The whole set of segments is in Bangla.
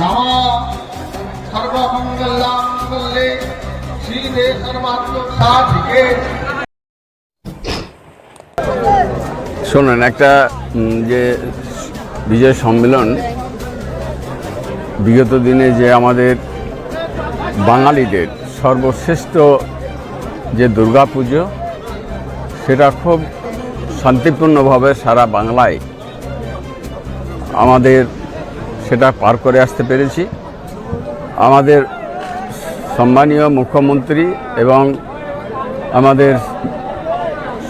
নমঃ শোনেন, একটা যে বিজয় সম্মেলন বিগত দিনে যে আমাদের বাঙালিদের সর্বশ্রেষ্ঠ যে দুর্গা পুজো সেটা খুব শান্তিপূর্ণভাবে সারা বাংলায় আমাদের সেটা পার করে আসতে পেরেছি। আমাদের সম্মানীয় মুখ্যমন্ত্রী এবং আমাদের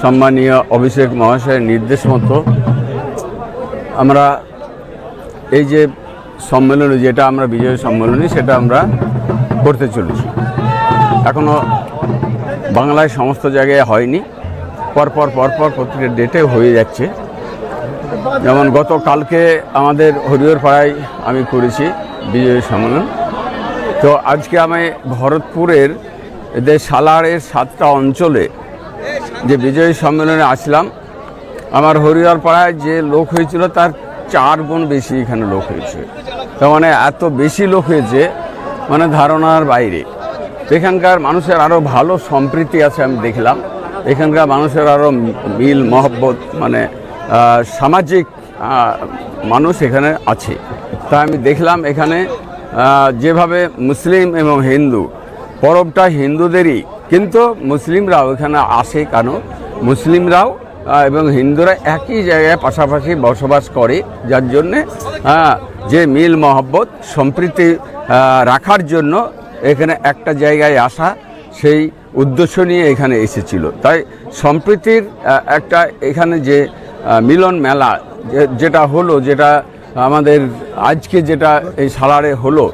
সম্মানীয় অভিষেক মহাশয়ের নির্দেশ মতো আমরা এই যে সম্মেলনী, যেটা আমরা বিজয় সম্মেলনী সেটা আমরা করতে চলেছি। এখনও বাংলায় সমস্ত জায়গায় হয়নি। পরপর পরপর প্রত্যেকটা ডেটে হয়ে যাচ্ছে। যেমন গতকালকে আমাদের হরিহর পাড়ায় আমি করেছি বিজয় সম্মেলন। তো আজকে আমি ভরতপুরের এদের সালারের সাতটা অঞ্চলে যে বিজয়ী সম্মেলনে আসলাম, আমার হরিহর পাড়ায় যে লোক হয়েছিল তার চার গুণ বেশি এখানে লোক হয়েছে। তার মানে এত বেশি লোক হয়েছে মানে ধারণার বাইরে। এখানকার মানুষের আরও ভালো সম্প্রীতি আছে আমি দেখলাম। এখানকার মানুষের আরও মিল, মহব্বত মানে সামাজিক মানুষ এখানে আছে। তা আমি দেখলাম এখানে যেভাবে মুসলিম এবং হিন্দু, পরবটা হিন্দুদেরই, কিন্তু মুসলিমরাও এখানে আসে কেন? মুসলিমরাও এবং হিন্দুরা একই জায়গায় পাশাপাশি বসবাস করে, যার জন্যে যে মিল মহব্বত, সম্প্রীতি রাখার জন্য এখানে একটা জায়গায় আসা, সেই উদ্দেশ্য নিয়ে এখানে এসেছিল। তাই সম্প্রীতির একটা এখানে যে মিলন মেলা যেটা হলো যেটা আমাদের আজকে যেটা এই সালারে হলো